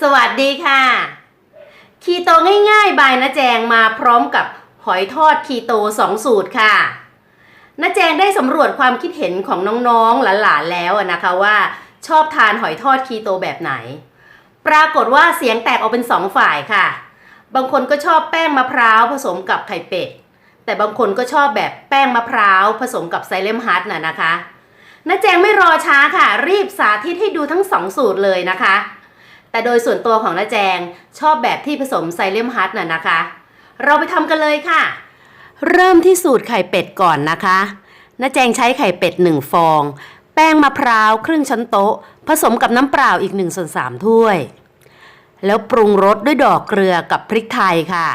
สวัสดีค่ะ คีโตง่ายๆ บายนะแจงมาพร้อมกับหอยทอดคีโตสองสูตรค่ะนะแจงได้สำรวจความคิดเห็นของน้องๆหลานๆแล้วนะคะว่า ชอบทานหอยทอดคีโตแบบไหน ปรากฏว่าเสียงแตกออกเป็นสองฝ่ายค่ะ บางคนก็ชอบแป้งมะพร้าวผสมกับไข่เป็ด แต่บางคนก็ชอบแบบแป้งมะพร้าวผสมกับไซเลมฮัทน่ะนะคะน้าแจงไม่รอช้าค่ะ รีบสาธิตให้ดูทั้งสองสูตรเลยนะคะ แต่โดยส่วนตัวของน้าแจงชอบแบบที่ผสมไซเลมฮัทน่ะนะคะ เราไปทำกันเลยค่ะ เริ่มที่สูตรไข่เป็ดก่อนนะคะน้าแจงใช้ไข่เป็ดหนึ่งฟอง แป้งมะพร้าวครึ่งช้อนโต๊ะ ผสมกับน้ำเปล่าอีก1ส่วน3ถ้วย แล้วปรุงรสด้วยดอกเกลือกับพริกไทยค่ะ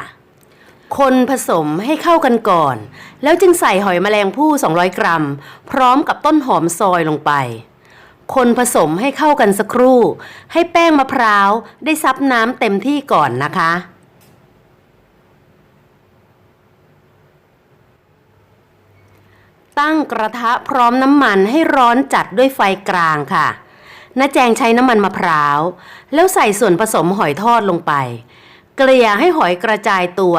คนผสมให้เข้ากันก่อน แล้วจึงใส่หอยแมลงภู่200 กรัม พร้อมกับต้นหอมซอยลงไป คนผสมให้เข้ากันสักครู่ ให้แป้งมะพร้าวได้ซับน้ำเต็มที่ก่อนนะคะ ตั้งกระทะพร้อมน้ำมันให้ร้อนจัดด้วยไฟกลางค่ะน้าแจงใช้น้ำมันมะพร้าว แล้วใส่ส่วนผสมหอยทอดลงไป เกลี่ยให้หอยกระจายตัว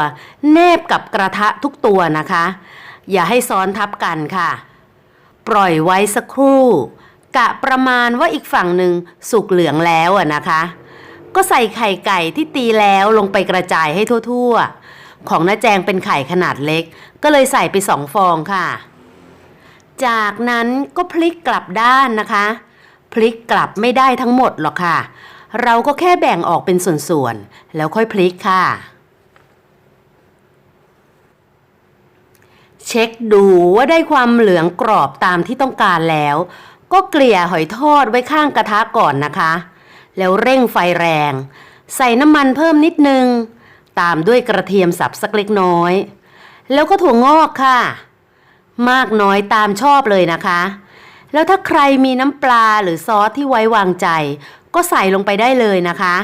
แนบกับกระทะทุกตัวนะคะ อย่าให้ซ้อนทับกันค่ะ ปล่อยไว้สักครู่ กะประมาณว่าอีกฝั่งหนึ่งสุกเหลืองแล้วอะนะคะ ก็ใส่ไข่ไก่ที่ตีแล้วลงไปกระจายให้ทั่วๆ ของน้าแจงเป็นไข่ขนาดเล็ก ก็เลยใส่ไปสองฟองค่ะ จากนั้นก็พลิกกลับด้านนะคะ พลิกกลับไม่ได้ทั้งหมดหรอกค่ะ เราก็แค่แบ่งออกเป็นส่วนๆ แล้วค่อยพลิกค่ะเช็คดูว่าได้ความเหลืองกรอบตามที่ต้องการแล้ว ก็เกลี่ยหอยทอดไว้ข้างกระทะก่อนนะคะ แล้วเร่งไฟแรง ใส่น้ำมันเพิ่มนิดนึง ตามด้วยกระเทียมสับสักเล็กน้อย แล้วก็ถั่วงอกค่ะ มากน้อยตามชอบเลยนะคะ แล้วถ้าใครมีน้ำปลาหรือซอสที่ไว้วางใจ ก็ใส่ลงไปได้เลยนะคะ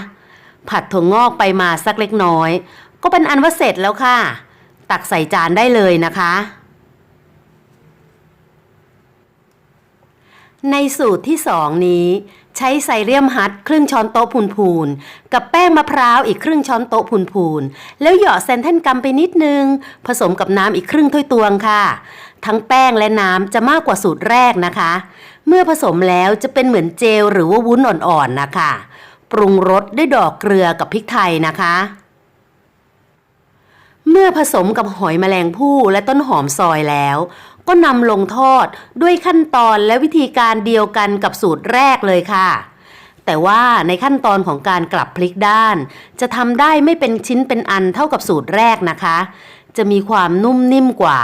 ผัดถั่วงอกไปมาสักเล็กน้อย ก็เป็นอันว่าเสร็จแล้วค่ะ ตักใส่จานได้เลยนะคะ ในสูตรที่สองนี้ ใช้ไซเรียมฮัทครึ่งช้อนโต๊ะพูนๆกับแป้งมะพร้าวอีกครึ่งช้อนโต๊ะพูนๆแล้วหยาะเซนเทนกัมไปนิดนึง ผสมกับน้ำอีกครึ่งถ้วยตวงค่ะ ทั้งแป้งและน้ำจะมากกว่าสูตรแรกนะคะ เมื่อผสมแล้วจะเป็นเหมือนเจลหรือว่าวุ้นอ่อนๆนะคะ ปรุงรสด้วยดอกเกลือกับพริกไทยนะคะเมื่อผสมกับหอยแมลงภู่และต้นหอมซอยแล้ว ก็นำลงทอดด้วยขั้นตอนและวิธีการเดียวกันกับสูตรแรกเลยค่ะ แต่ว่าในขั้นตอนของการกลับพลิกด้าน จะทำได้ไม่เป็นชิ้นเป็นอันเท่ากับสูตรแรกนะคะ จะมีความนุ่มนิ่มกว่า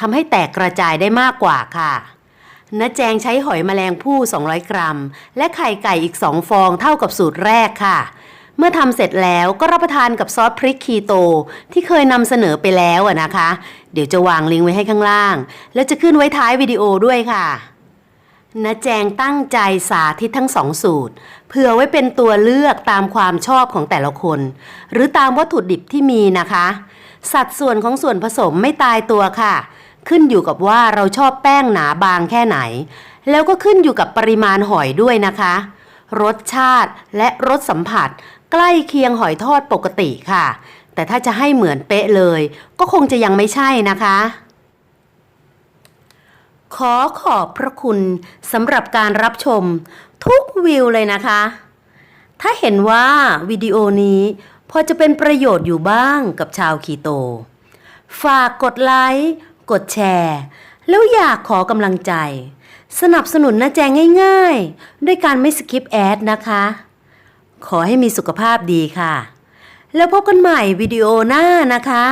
ทำให้แตกกระจายได้มากกว่าค่ะน้าแจงใช้หอยแมลงภู่200 กรัม และไข่ไก่อีก 2 ฟองเท่ากับสูตรแรกค่ะ เมื่อทำเสร็จแล้วก็รับประทานกับซอสพริกคีโต ที่เคยนำเสนอไปแล้วอะนะคะ เดี๋ยวจะวางลิงก์ไว้ให้ข้างล่าง แล้วจะขึ้นไว้ท้ายวิดีโอด้วยค่ะน้าแจงตั้งใจสาธิตทั้งสองสูตรเพื่อไว้เป็นตัวเลือกตามความชอบของแต่ละคน หรือตามวัตถุดิบที่มีนะคะ สัดส่วนของส่วนผสมไม่ตายตัวค่ะ ขึ้นอยู่กับว่าเราชอบแป้งหนาบางแค่ไหน แล้วก็ขึ้นอยู่กับปริมาณหอยด้วยนะคะ รสชาติและรสสัมผัส ใกล้เคียงหอยทอดปกติค่ะ แต่ถ้าจะให้เหมือนเป๊ะเลย ก็คงจะยังไม่ใช่นะคะ ขอขอบพระคุณสำหรับการรับชมทุกวิวเลยนะคะ ถ้าเห็นว่าวิดีโอนี้พอจะเป็นประโยชน์อยู่บ้างกับชาวคีโต ฝากกดไลค์ กดแชร์ แล้วอยากขอกำลังใจ สนับสนุนนะแจงง่ายๆ ด้วยการไม่สกิปแอดนะคะ ขอให้มีสุขภาพดีค่ะ แล้วพบกันใหม่วิดีโอหน้านะคะ